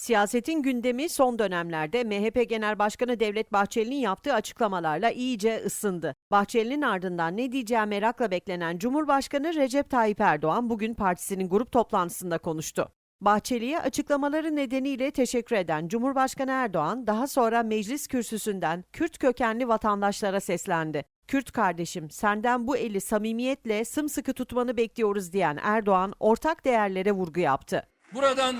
Siyasetin gündemi son dönemlerde MHP Genel Başkanı Devlet Bahçeli'nin yaptığı açıklamalarla iyice ısındı. Bahçeli'nin ardından ne diyeceği merakla beklenen Cumhurbaşkanı Recep Tayyip Erdoğan bugün partisinin grup toplantısında konuştu. Bahçeli'ye açıklamaları nedeniyle teşekkür eden Cumhurbaşkanı Erdoğan daha sonra meclis kürsüsünden Kürt kökenli vatandaşlara seslendi. Kürt kardeşim senden bu eli samimiyetle sımsıkı tutmanı bekliyoruz diyen Erdoğan ortak değerlere vurgu yaptı. Buradan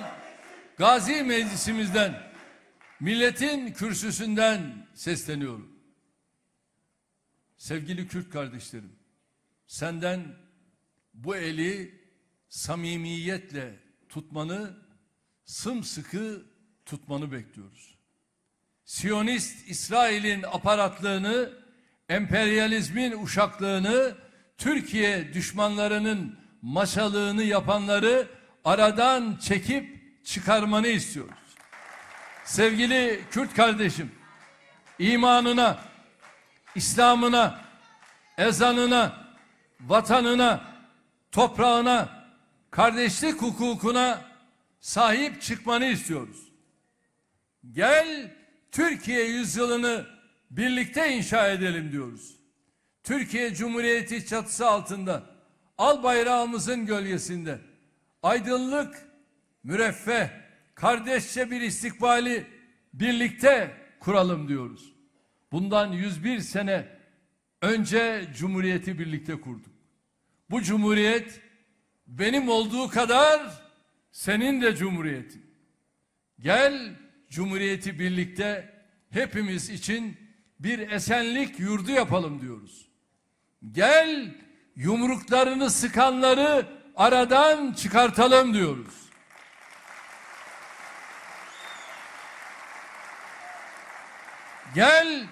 Gazi Meclisimizden, milletin kürsüsünden sesleniyorum. Sevgili Kürt kardeşlerim, senden bu eli samimiyetle tutmanı, sımsıkı tutmanı bekliyoruz. Siyonist İsrail'in aparatlığını, emperyalizmin uşaklığını, Türkiye düşmanlarının maşalığını yapanları aradan çekip çıkarmanı istiyoruz. Sevgili Kürt kardeşim, imanına, İslam'ına, ezanına, vatanına, toprağına, kardeşlik hukukuna sahip çıkmanı istiyoruz. Gel Türkiye yüzyılını birlikte inşa edelim diyoruz. Türkiye Cumhuriyeti çatısı altında al bayrağımızın gölgesinde aydınlık, müreffeh, kardeşçe bir istikbali birlikte kuralım diyoruz. Bundan 101 sene önce Cumhuriyeti birlikte kurduk. Bu Cumhuriyet benim olduğu kadar senin de Cumhuriyetin. Gel Cumhuriyeti birlikte hepimiz için bir esenlik yurdu yapalım diyoruz. Gel yumruklarını sıkanları aradan çıkartalım diyoruz. Gel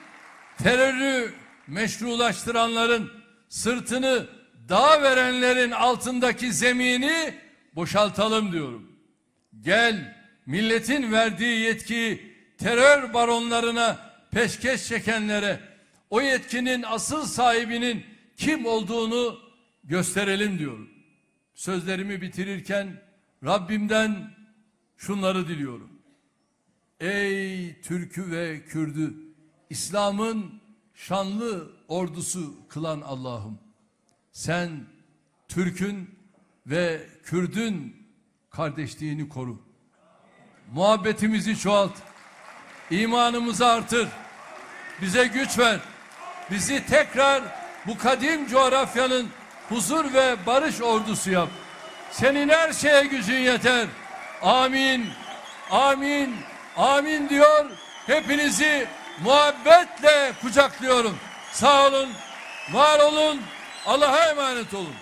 terörü meşrulaştıranların sırtını dağ verenlerin altındaki zemini boşaltalım diyorum. Gel milletin verdiği yetkiyi terör baronlarına peşkeş çekenlere o yetkinin asıl sahibinin kim olduğunu gösterelim diyorum. Sözlerimi bitirirken Rabbimden şunları diliyorum. Ey Türk'ü ve Kürd'ü İslam'ın şanlı ordusu kılan Allah'ım. Sen Türk'ün ve Kürd'ün kardeşliğini koru. Muhabbetimizi çoğalt. İmanımızı artır. Bize güç ver. Bizi tekrar bu kadim coğrafyanın huzur ve barış ordusu yap. Senin her şeye gücün yeter. Amin. Amin. Amin diyor. Hepinizi muhabbetle kucaklıyorum. Sağ olun. Var olun. Allah'a emanet olun.